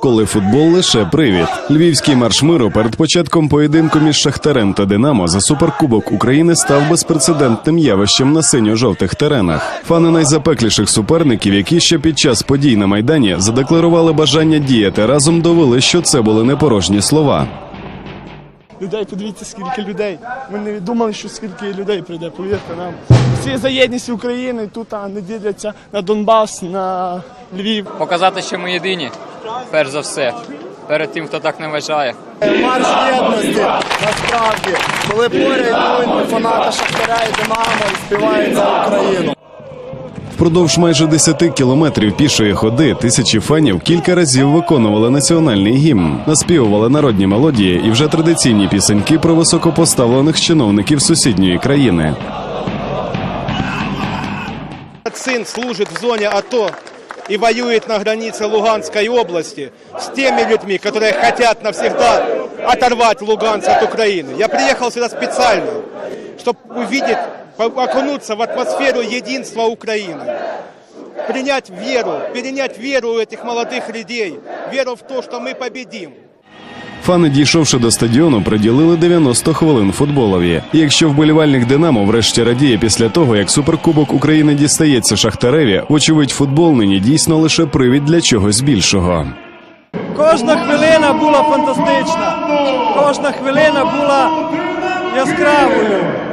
коли футбол лише привід. Львівський марш миру перед початком поєдинку між Шахтарем та Динамо за суперкубок України став безпрецедентним явищем на синьо-жовтих теренах. Фани найзапекліших суперників, які ще під час подій на майдані задекларували бажання діяти разом, довели, що це були не порожні слова. Людей, подивіться, скільки людей. Ми не думали, що скільки людей прийде, повірте нам. Всі за єдність України тут а, не діляться на Донбас, на Львів. Показати, що ми єдині, перш за все, перед тим, хто так не вважає. Марш єдності, насправді, коли поряд йдуть фанати Шахтаря і Динамо і співають за Україну. Впродовж майже 10 кілометрів пішої ходи тисячі фанів кілька разів виконували національний гімн, наспівували народні мелодії і вже традиційні пісеньки про високопоставлених чиновників сусідньої країни. сын служит в зоне АТО и воюет на границе Луганской области с теми людьми, которые хотят навсегда оторвать Луганск от Украины. Я приехал сюда специально, чтобы увидеть, по- окунуться в атмосферу единства Украины. Принять веру, перенять веру у этих молодых людей, веру в то, что мы победим. Фани, дійшовши до стадіону, приділили 90 хвилин футболові. І якщо вболівальник Динамо врешті радіє після того, як суперкубок України дістається Шахтареві, вочевидь, футбол нині дійсно лише привід для чогось більшого. Кожна хвилина була фантастична. Кожна хвилина була яскравою.